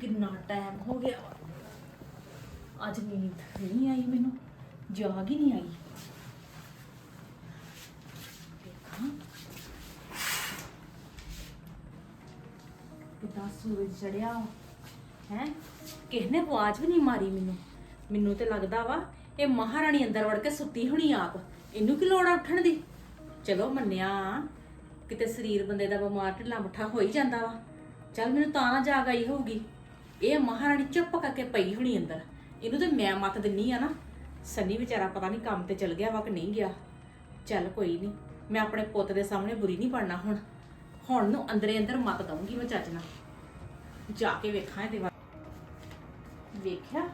ਕਿੰਨਾ ਟਾਈਮ ਹੋ ਗਿਆ? ਵਾ। ਅੱਜ ਨੀਂਦ ਨਹੀਂ ਆਈ ਮੈਨੂੰ, ਜਾਗ ਹੀ ਨਹੀਂ ਆਈ। ਦੇਖਾਂ। ਕਿਤਾ ਸੂਰਜ ਚੜਿਆ ਹੈ? ਕਿਸ ਨੇ ਆਵਾਜ਼ ਵੀ ਨਹੀਂ ਮਾਰੀ ਮੈਨੂੰ। ਮੈਨੂੰ ਤੇ ਲੱਗਦਾ ਵਾ, ਇਹ ਮਹਾਰਾਣੀ ਅੰਦਰ ਵੜ ਕੇ ਸੁੱਤੀ ਹੋਣੀ ਆਪ। ਇਹਨੂੰ ਕੀ ਲੋੜ ਆ ਉੱਠਣ ਦੀ? ਚਲੋ ਮੰਨਿਆ, ਕਿਤੇ ਸਰੀਰ ਬੰਦੇ ਦਾ ਬਿਮਾਰ ਢਿੱਲਾ ਮੁੱਠਾ ਹੋ ਹੀ ਜਾਂਦਾ ਵਾ। ਚੱਲ ਮੈਨੂੰ ਤਾਂ ਨਾ ਜਾਗ ਆਈ ਹੋਊਗੀ। ਇਹ ਮਹਾਰਾਣੀ ਚੁੱਪ ਕਰਕੇ ਪਈ ਹੋਣੀ ਅੰਦਰ। ਇਹਨੂੰ ਤੇ ਮੈਂ ਮੱਤ ਦਿੰਨੀ ਆ ਨਾ ਸੰਨੀ ਵਿਚਾਰਾ ਪਤਾ ਨਹੀਂ ਕੰਮ ਤੇ ਚਲ ਗਿਆ ਵਾ ਕਿ ਨਹੀਂ ਗਿਆ। ਚੱਲ ਕੋਈ ਨਹੀਂ ਮੈਂ ਆਪਣੇ ਪੁੱਤ ਦੇ ਸਾਹਮਣੇ ਬੁਰੀ ਨਹੀਂ ਬਣਨਾ ਹੁਣ। ਹੁਣ ਨੂੰ ਅੰਦਰੇ ਅੰਦਰ ਮੱਤ ਦਊਂਗੀ ਮੈਂ ਚੱਜ ਨਾਲ। ਜਾ ਕੇ ਵੇਖਾਂ ਇਹਦੇ ਵੱਲ। ਵੇਖਿਆ?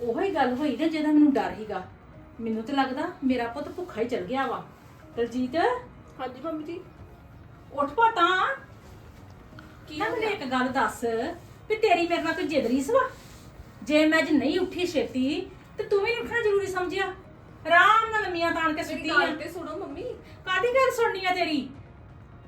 ਉਹੋ ਹੀ ਗੱਲ ਹੋਈ ਤੇ ਜਿਹਦਾ ਮੈਨੂੰ ਡਰ ਹੀਗਾ ਮੈਨੂੰ ਤੇ ਲੱਗਦਾ ਮੇਰਾ ਪੁੱਤ ਭੁੱਖਾ ਹੀ ਚਲ ਗਿਆ ਵਾ। ਦਲਜੀਤ? ਹਾਂਜੀ ਮੰਮੀ ਜੀ। ਉੱਠ ਪਾ ਤਾਂ। ਕੀ ਨਾ ਹੋ ਮੈਨੂੰ ਗਿਆ? ਇੱਕ ਗੱਲ ਦੱਸ। ਵੀ ਤੇਰੀ ਮੇਰੇ ਨਾਲ ਕੋਈ ਜਿੱਦ ਰੀਸ ਵਾ। ਜੇ ਮੈਂ ਅੱਜ ਨਹੀਂ ਉੱਠੀ ਛੇਤੀ ਤੇ ਤੂੰ ਵੀ ਉੱਠਣਾ ਜ਼ਰੂਰੀ ਸਮਝਿਆ। ਆਰਾਮ ਨਾਲ ਲੰਮੀਆਂ ਤਾਣ ਕੇ ਮੇਰੀ ਸੁੱਤੀ ਗੱਲ ਆ। ਤੇ ਸੁਣੋ ਮੰਮੀ। ਕਾਦੀ ਗੱਲ ਸੁਣਨੀ ਆ ਤੇਰੀ?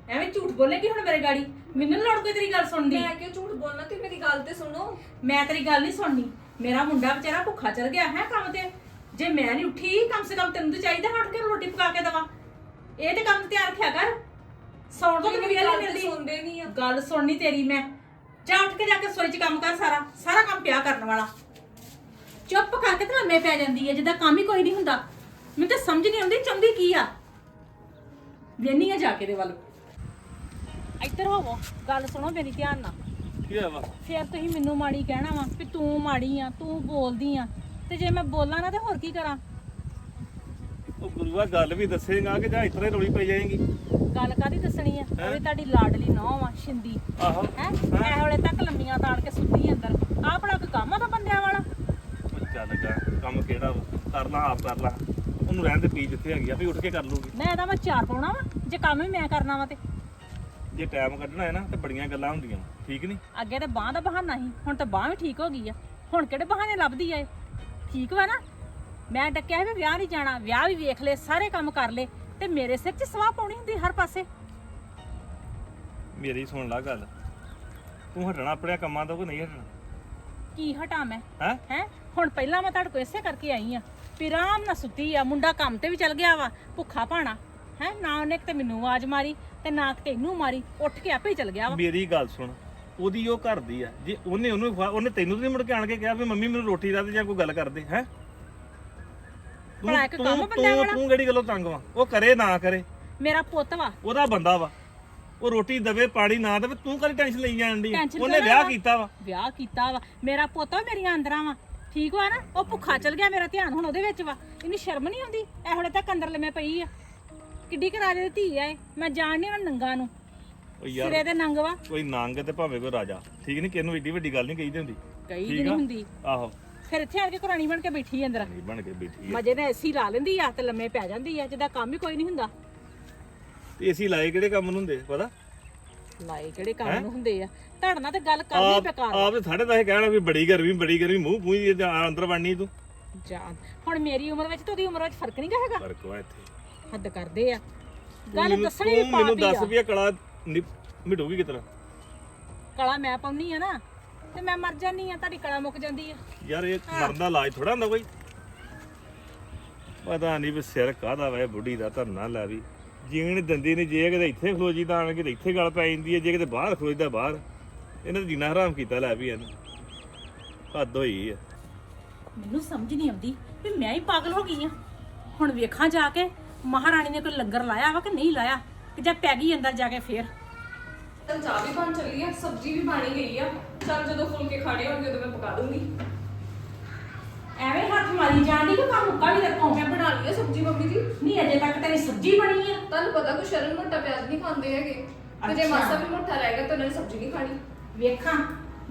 ਐਵੇਂ ਝੂਠ ਬੋਲੇਗੀ ਹੁਣ ਮੇਰੇ ਗਾੜੀ? ਮੈਨੂੰ ਨੀ ਲੋੜ ਕੋਈ ਤੇਰੀ ਗੱਲ ਸੁਣਦੀ ਮੈਂ ਕਿਉਂ ਝੂਠ ਬੋਲਣਾ? ਤੇ ਮੇਰੀ ਗੱਲ ਤੇ ਸੁਣੋ। ਮੈਂ ਤੇਰੀ ਗੱਲ ਨਹੀਂ ਸੁਣਨੀ। ਮੇਰਾ ਮੁੰਡਾ ਵਿਚਾਰਾ ਭੁੱਖਾ ਚਲ ਗਿਆ ਹੈ ਕੰਮ ਤੇ। ਜੇ ਮੈਂ ਨਹੀਂ ਉੱਠੀ ਕਮ ਸੇ ਕਮ ਤੈਨੂੰ ਤੇ ਚਾਹੀਦਾ ਹਟ ਕੇ ਰੋਟੀ ਪਕਾ ਕੇ ਦਵਾ। ਇਹ ਤੇ ਕੰਮ ਤੇ ਧਿਆਨ ਰੱਖਿਆ ਕਰ। ਸੌਣ ਤੋਂ ਤੁਸੀਂ ਤੇ ਮੇਰੀ ਮੇਰੀ ਗੱਲ ਨਹੀਂ ਤੇ ਮਿਲਦੀ। ਸੁਣਦੇ ਨਹੀਂ ਆ। ਗੱਲ ਸੁਣਨੀ ਤੇਰੀ ਮੈਂ। ਜਾ ਉੱਠ ਕੇ ਜਾ ਕੇ ਸੋਈ ਚ ਕੰਮ ਕਰ ਸਾਰਾ ਸਾਰਾ ਕੰਮ ਪਿਆ ਕਰਨ ਵਾਲਾ। ਚੁੱਪ ਕਰਕੇ ਤੇ ਲੰਮੇ ਪੈ ਜਾਂਦੀ ਹੈ ਜਿੱਦਾਂ ਕੰਮ ਹੀ ਕੋਈ ਨਹੀਂ ਹੁੰਦਾ। ਮੈਨੂੰ ਤਾਂ ਸਮਝ ਨਹੀਂ ਆਉਂਦੀ ਚਾਹੁੰਦੀ ਕੀ ਆ। ਵੇਨੀ ਆ ਜਾ ਕੇ ਦੇ ਵੱਲ। ਇੱਧਰ ਹੋਵੋ ਗੱਲ ਸੁਣੋ ਮੇਰੀ ਧਿਆਨ ਨਾਲ। ਕੀ ਹੋਇਆ ਵਾ? ਫਿਰ ਤੁਸੀਂ ਮੈਨੂੰ ਮਾੜੀ ਕਹਿਣਾ ਵਾ ਵੀ ਤੂੰ ਮਾੜੀ ਆ ਤੂੰ ਬੋਲਦੀ ਆ। ਤੇ ਜੇ ਮੈਂ ਬੋਲਾਂ ਨਾ ਤੇ ਹੋਰ ਕੀ ਕਰਾਂ? ਉਹ ਗੁਰੂਆ ਗੱਲ ਵੀ ਦੱਸੇਗਾ ਕਿ ਜਾਂ ਇਤਰੇ ਰੋਲੀ ਪਈ ਜਾਏਗੀ। ਗੱਲ ਕਾਦੀ ਦੱਸਣੀ ਆ? ਉਹ ਵੀ? ਤੁਹਾਡੀ ਲਾਡਲੀ ਨੌ ਆ ਸ਼ਿੰਦੀ। ਆਹੋ। ਹੈ? ਇਹ ਵੇਲੇ ਤੱਕ ਲੰਮੀਆਂ ਤਾੜ ਕੇ ਸੁੱਤੀ ਅੰਦਰ। ਆਹ ਆਪਣਾ ਕੋਈ ਕੰਮ ਆ ਤਾਂ ਬੰਦਿਆਂ ਵਾਲਾ? ਉਹ ਚੱਲ ਗਾ ਕੰਮ ਕਿਹੜਾ ਵਾ? ਕਰਨਾ ਆਪ ਕਰ ਲਾ। ਉਹਨੂੰ ਰਹਿਣ ਦੇ ਪੀ ਜਿੱਥੇ ਹੈਗੀ ਆ ਵੀ ਉੱਠ ਕੇ ਕਰ ਲੂਗੀ। ਮੈਂ ਇਹਦਾ ਮੈਂ ਚਾਰ ਪਾਉਣਾ ਵਾ ਜੇ ਕੰਮ ਵੀ ਮੈਂ ਕਰਨਾ ਵਾ ਤੇ। ਜੇ ਟਾਈਮ ਕੱਢਣਾ ਹੈ ਨਾ ਤੇ ਬੜੀਆਂ ਗੱਲਾਂ ਹੁੰਦੀਆਂ ਵਾਂ, ਠੀਕ ਨਹੀਂ? ਅੱਗੇ ਤੇ ਬਾਹ ਦਾ ਬਹਾਨਾ ਸੀ ਹੁਣ ਤਾਂ ਬਾਹ ਵੀ ਠੀਕ ਹੋ ਗਈ ਆ। ਹੁਣ ਕਿਹੜੇ ਬਹਾਨੇ ਲੱਭਦੀ ਆ ਇਹ? ਠੀਕ ਵਾ ਨਾ? ਮੈਂ ਡੱਕਿਆ ਸੀ ਵੀ ਵਿਆਹ ਨਹੀਂ ਜਾਣਾ ਵਿਆਹ ਵੀ ਵੇਖ ਲਏ ਸਾਰੇ ਕੰਮ ਕਰ ਲਏ। ਤੇ ਮੇਰੇ ਸਿਰ 'ਚ ਸਵਾਹ ਪਾਉਣੀ ਹੁੰਦੀ ਹਰ ਪਾਸੇ। ਮੇਰੀ ਸੁਣ ਲਾ ਗੱਲ। ਤੂੰ ਹਟਣਾ ਆਪਣੇ ਕੰਮਾਂ ਤੋਂ ਕਿ ਨਹੀਂ ਹਟਣਾ? ਕੀ ਹਟਾਂ ਮੈਂ? ਹੈ? ਹੈ? ਹੁਣ ਪਹਿਲਾਂ ਮੈਂ ਤੁਹਾਡੇ ਕੋਲ ਇਸੇ ਕਰਕੇ ਆਈ ਆ ਵੀ ਆਰਾਮ ਨਾਲ ਸੁੱਤੀ ਆ ਮੁੰਡਾ ਕੰਮ ਤੇ ਵੀ ਚਲ ਗਿਆ ਵਾ ਭੁੱਖਾ ਭਾਣਾ। ਹੈ? ਨਾ ਉਹਨੇ ਕਿਤੇ ਮੈਨੂੰ ਆਵਾਜ਼ ਮਾਰੀ ਤੇ ਨਾ ਕਿਤੇ ਇਹਨੂੰ ਮਾਰੀ ਉੱਠ ਕੇ ਆਪੇ ਹੀ ਚਲ ਗਿਆ ਵਾ। ਮੇਰੀ ਗੱਲ ਸੁਣ ਉਹਦੀ ਉਹ ਘਰ ਦੀ ਆ। ਜੇ ਉਹਨੇ ਉਹਨੂੰ ਖਵਾ- ਉਹਨੇ ਤੈਨੂੰ ਤਾਂ ਨਹੀਂ ਮੁੜ ਕੇ ਆਣ ਕੇ ਕਿਹਾ ਵੀ ਮੰਮੀ ਮੈਨੂੰ ਰੋਟੀ ਦਾ ਦੇ ਜਾਂ ਕੋਈ ਗੱਲ ਕਰਦੇ ਹੈ? ਭਲਾ ਇੱਕ ਕੰਮ ਬੰਦਿਆਂ ਵਾਲਾ? ਤੂੰ ਕਿਹੜੀ ਗੱਲੋਂ ਤੰਗ ਵਾ? ਉਹ ਕਰੇ ਨਾ ਕਰੇ। ਮੇਰਾ ਪੁੱਤ ਵਾ। ਉਹਦਾ ਬੰਦਾ ਵਾ। ਉਹ ਰੋਟੀ ਦਵੇ ਪਾਣੀ ਨਾ ਦੇਵੇ ਤੂੰ ਕਾਹਦੀ ਟੈਨਸ਼ਨ ਲਈ ਜਾਣ ਦੀ Tension ਉਹਨੇ ਕਿਉਂ ਵਿਆਹ ਲੈਣਾ? ਕੀਤਾ ਵਾ। ਵਿਆਹ ਕੀਤਾ ਵਾ। ਮੇਰਾ ਪੁੱਤ ਵਾ ਮੇਰੀਆਂ ਅੰਦਰਾਂ ਵਾ। ਠੀਕ ਵਾ ਨਾ? ਉਹ ਭੁੱਖਾ ਚਲ ਗਿਆ ਮੇਰਾ ਧਿਆਨ ਹੁਣ ਉਹਦੇ ਵਿੱਚ ਵਾ। ਇਹਨੂੰ ਸ਼ਰਮ ਨਹੀਂ ਆਉਂਦੀ? ਇਹ ਹੁਣੇ ਤੱਕ ਅੰਦਰ ਲੰਮੇ ਪਈ ਆ। ਕਿੱਡੀ ਕਰਾਰੇ ਦੀ ਧੀ ਆ ਇਹ। ਮੈਂ ਜਾਣਨੀ ਉਹਨਾਂ ਨੰਗਾ ਨੂੰ। ਉਹ ਸਿਰੇ ਯਾਰ ਦੇ ਨੰਗ ਵਾ। ਕੋਈ ਨੰਗ ਤੇ ਭਾਵੇਂ ਕੋਈ ਰਾਜਾ। ਠੀਕ ਨਹੀਂ ਕਿਹਨੂੰ ਏਡੀ ਵੱਡੀ ਗੱਲ ਨਹੀਂ ਹੁੰਦੀ। ਠੀਕ ਦੀ ਨਹੀਂ ਆ? ਹੁੰਦੀ। ਆਹੋ। ਫਿਰ ਇੱਥੇ ਆ ਕੇ ਕੁਰਾਣੀ ਬਣ ਕੇ ਬੈਠੀ ਆ ਅੰਦਰ। ਨਹੀਂ ਬਣ ਕੇ ਬੈਠੀ ਮਜੇ ਨਾਲ ਏਸੀ ਲਾ ਲੈਂਦੀ ਆ ਤੇ ਲੰਮੇ ਪੈ ਜਾਂਦੀ ਆ ਜਿਹਦਾ ਕੰਮ ਹੀ ਕੋਈ ਨਹੀਂ ਹੁੰਦਾ। ਤੇ ਅਸੀਂ ਲਾਏ ਕਿਹੜੇ ਕੰਮ ਨੂੰ ਹੁੰਦੇ ਪਤਾ? ਲਾਏ ਕਿਹੜੇ ਕੰਮ ਨੂੰ ਹੁੰਦੇ ਆ? ਤੁਹਾਡੇ ਨਾਲ ਤੇ ਗੱਲ ਕਰਨੀ ਆਪ ਬੇਕਾਰ ਵਾ। ਆਪ ਤੇ ਸਾਡੇ ਤਾਂ ਇਹ ਕਹਿਣਾ ਵੀ ਬੜੀ ਗਰਮੀ ਬੜੀ ਗਰਮੀ ਮੂੰਹ ਪੂੰਝ ਜੇ ਅੰਦਰ ਵੜਨੀ ਤੂੰ। ਜਾਨ। ਹੁਣ ਮੇਰੀ ਉਮਰ ਵਿੱਚ ਤੇ ਉਹਦੀ ਉਮਰ ਵਿੱਚ ਫ਼ਰਕ ਨਹੀਂ ਹੈਗਾ? ਫ਼ਰਕ ਵਾ ਇੱਥੇ। ਹੱਦ ਕਰਦੇ ਆ। ਗੱਲ ਦੱਸਣੀ ਵੀ ਤੂੰ ਮੈਨੂੰ ਪਾਪੀ ਦੱਸ ਆ। ਵੀ ਇਹ ਕਲਾ ਮਿਟੂਗੀ ਕਿਤਨਾ ਕਲਾ ਮੈਂ ਪਾਉਣੀ ਆ ਨਾ। ਤੇ ਮੈਂ ਮਰ ਜਾਨੀ ਆ ਤੁਹਾਡੀ ਕਲਾ ਮੁੱਕ ਜਾਂਦੀ ਆ। ਯਾਰ ਇਹ ਮਰਨ ਦਾ ਇਲਾਜ ਥੋੜਾ ਹੁੰਦਾ ਕੋਈ? ਪਤਾ ਨਹੀਂ ਵੀ ਸਿਰ ਕਾਹਦਾ ਵਾ ਇਹ ਬੁੱਢੀ ਦਾ ਧਰਨਾ ਲੈ ਵੀ। ਜੀਣ ਦਿੰਦੀ ਨਹੀਂ ਜੇ ਕਿਤੇ ਇੱਥੇ ਖਲੋਜੀ ਤਾਂ ਆਣ ਕੇ ਤੇ ਇੱਥੇ ਗੱਲ ਪੈ ਜਾਂਦੀ ਹੈ ਜੇ ਕਿਤੇ ਬਾਹਰ ਖਲੋਜਦਾ ਬਾਹਰ। ਇਹਨੇ ਤਾਂ ਜੀਣਾ ਹਰਾਮ ਕੀਤਾ ਲੈ ਵੀ ਇਹਨੇ। ਹੱਦ ਹੋਈ ਆ। ਮੈਨੂੰ ਸਮਝ ਨਹੀਂ ਆਉਂਦੀ ਵੀ ਮੈਂ ਹੀ ਪਾਗਲ ਹੋ ਗਈ ਆ। ਹੁਣ ਵੇਖਾਂ ਜਾ ਕੇ ਮਹਾਰਾਣੀ ਨੇ ਕੋਈ ਲੰਗਰ ਲਾਇਆ ਵਾ ਕਿ ਨਹੀਂ ਲਾਇਆ? ਕਿ ਜਾਂ ਪੈ ਗਈ ਅੰਦਰ ਜਾ ਕੇ ਫੇਰ? ਚਲ ਚਾਹ ਵੀ ਬਣ ਚੱਲੀ ਆ ਸਬਜ਼ੀ ਵੀ ਬਣੀ ਗਈ ਆ। ਚਲ ਜਦੋਂ ਫੁਲਕੇ ਖਾਣੇ ਹੋਣਗੇ ਉਦੋਂ ਮੈਂ ਪਕਾ ਦੂੰਗੀ। ਐਵੇਂ ਹੱਥ ਮਾਰੀ ਜਾਂਦੀ ਕਿ ਕੰਮ ਮੁੱਕਾ ਵੀ ਰੱਖੋ ਮੈਂ ਬਣਾ ਲਈ ਆ ਸਬਜ਼ੀ ਮੰਮੀ ਜੀ। ਨਹੀਂ ਅਜੇ ਤੱਕ ਤੇਰੀ ਸਬਜ਼ੀ ਬਣੀ ਆ। ਤੁਹਾਨੂੰ ਪਤਾ ਕਿ ਸ਼ਰਨ ਮੋਟਾ ਪਿਆਜ਼ ਨਹੀਂ ਖਾਂਦੇ ਹੈਗੇ। ਤੇ ਜੇ ਅੱਛਾ। ਮਾਸਾ ਵੀ ਮੋਟਾ ਰਹੇਗਾ ਤਾਂ ਉਹਨਾਂ ਨੇ ਸਬਜ਼ੀ ਨਹੀਂ ਖਾਣੀ। ਵੇਖਾਂ